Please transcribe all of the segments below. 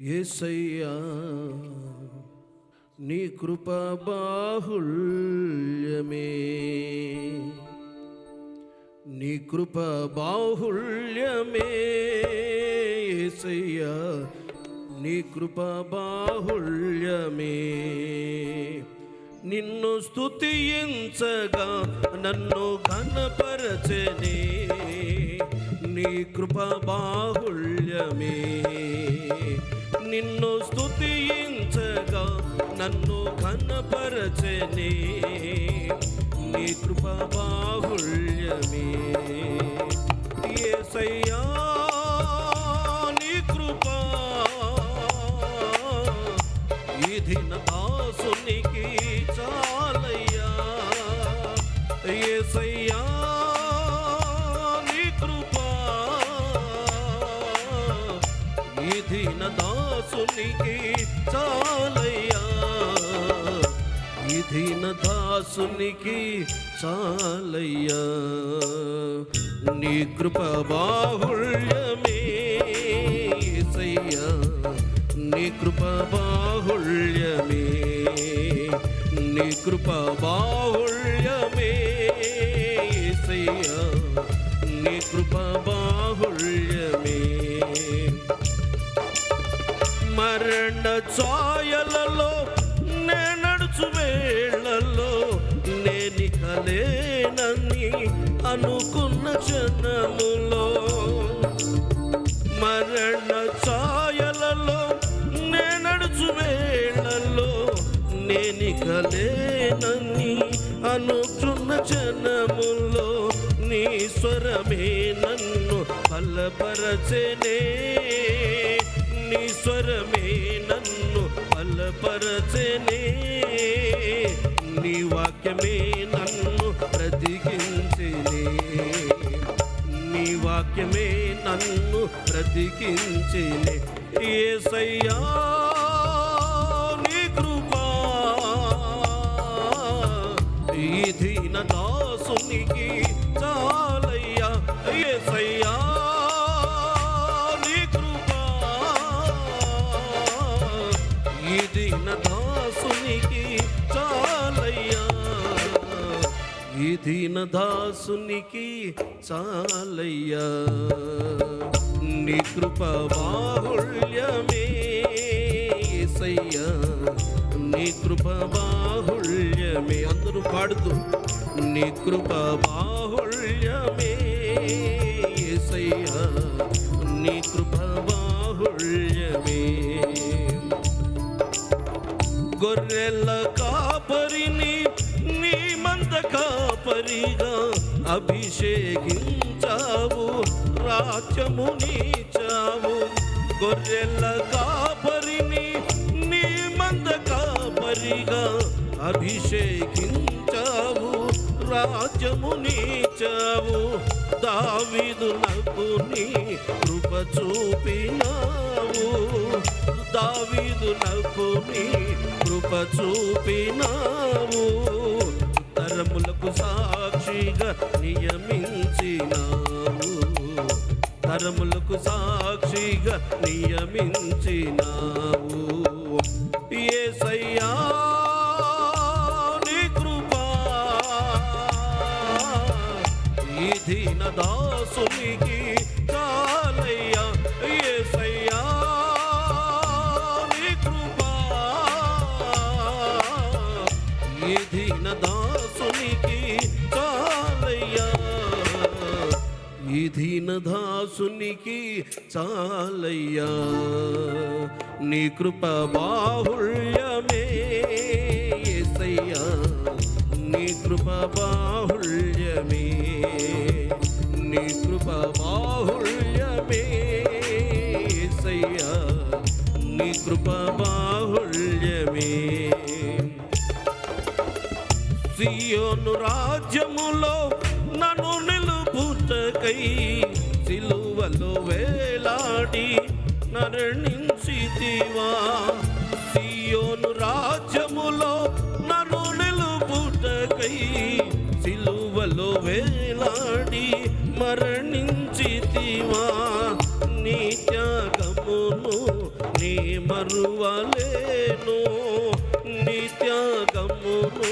ఏసయ్యా నీ కృప బాహుళ్యమే నీ కృప బాహుళ్యమే ఏసయ్యా నీ కృప బాహుళ్యమే నిన్ను స్తుతించగా నన్ను ఘనపరచనే నీ కృప బాహుళ్యమే. నిన్ను స్తుతించగా నన్ను కనపరచని నీ కృప బాహుళ్యమే. ఏసయ్యా నీ కృప. ఇది ఆసునికి చాలయ్యా. యేసయ్యా దాసునికి చాలయ్యా. ఇది దీన దాసునికి చాలయ్యా. నీ కృప బాహుళ్యమే సయ్యా. నీ కృప బాహుళ్యమే. నీ కృప బాహు ఛాయలలో నే నడుచు వేళల్లో నేనికలేనని అనుకున్న క్షణములో మరణ ఛాయలలో నే నడుచు వేళల్లో నేనికలేనని అనుకున్న క్షణములో నీ స్వరమే నన్ను బలపరచనే. నీ స్వరమే నన్ను బలపరచనే. నీ వాక్యమే నన్ను బ్రతికించనే. నీ వాక్యమే నన్ను బ్రతికించనే. ఏ సయ్యా ఈ దీన దాసునికి చాలయ్యా. నీ కృప బాహుళ్యమే సయ్యా నీ కృప బాహుళ్యమే. అందరూ పాడుతూ నీ కృప బాహుళ్యమే సయ్యా నీ కృప బాహుళ్యమే. గొర్రెల కాపరిగా అభిషేకించావు రాజ్యము నీచావు. గొర్రెల కాపరిని నీ మంద కాపరిగా అభిషేకించావు రాజ్యము నీచావు. దావిదునకు నీ కృప చూపినావు. దావీదునకు నీ కృప చూపినావు. తరములకు సాక్షిగా నియమించినావు. తరములకు సాక్షిగా నియమించినావు. యేసయ్యా నీ కృపా ఈ దీన ఈ దాసునికి చాలయ్యా నీ కృప బాహుళ్యమే యేసయ్యా నీ కృప బాహుళ్యమే నీ కృప బాహుళ్యమే యేసయ్యా నీ కృప బాహుళ్యమే. సియోను రాజ్యములో సిలువలో వేలాడి నరణించితివా. సియోను రాజ్యములో నన్ను నిలుపుటకై సిలువలో వేలాడి మరణించితివా. నీ త్యాగమును నీ మరువలేను. నీ త్యాగమును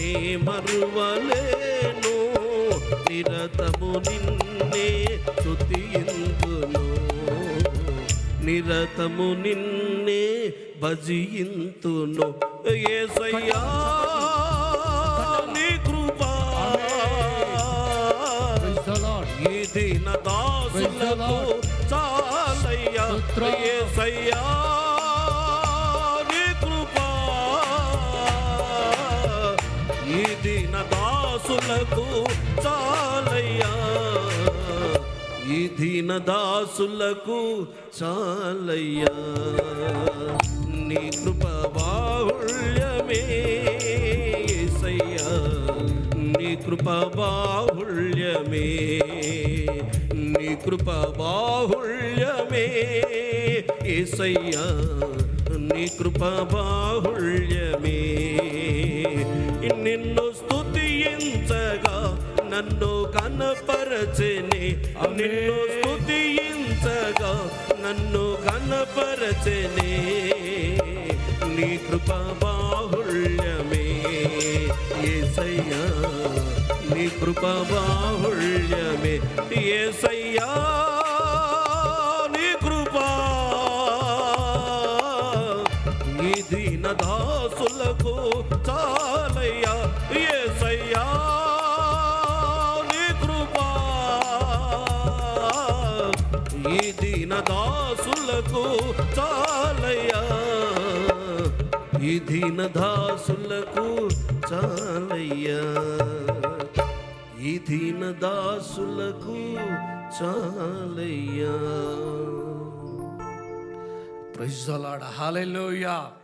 నీ మరువలేను. నిరతము నిన్నే నిరతము నిన్నే భజింతును. ఏసయ్యా నీ కృపా. Praise the Lord. ఈ దీన దాసులకు చాలయ్యా. స్తోత్రం. ఏసయ్యా నీ కృపా. ఈ దీన దాసులకు చాలయ్యా. ఈ దీన దాసులకు చాలయ్యా. నీ కృప బాహుళ్యమే సయ్యా నీ కృప బాహుళ్యమే నీ కృప బాహుళ్యమే ఏసయ్యా. నీ కృప బాహుళ్యమే నిన్ను స్థుతించగా నన్ను కనపరచెని నిన్ను స్తుతించగా నన్ను కనపరచెని నీ కృప బాహుళ్యమే. ఏసయ్యా నీ కృప బాహుళ్యమే. ఏసయ్యా దాసులకు చాలయ్యా. ఈ దీన దాసులకు చాలయ్యా. ఈ దీన దాసులకు చాలయ్యా. ప్రజలాడ the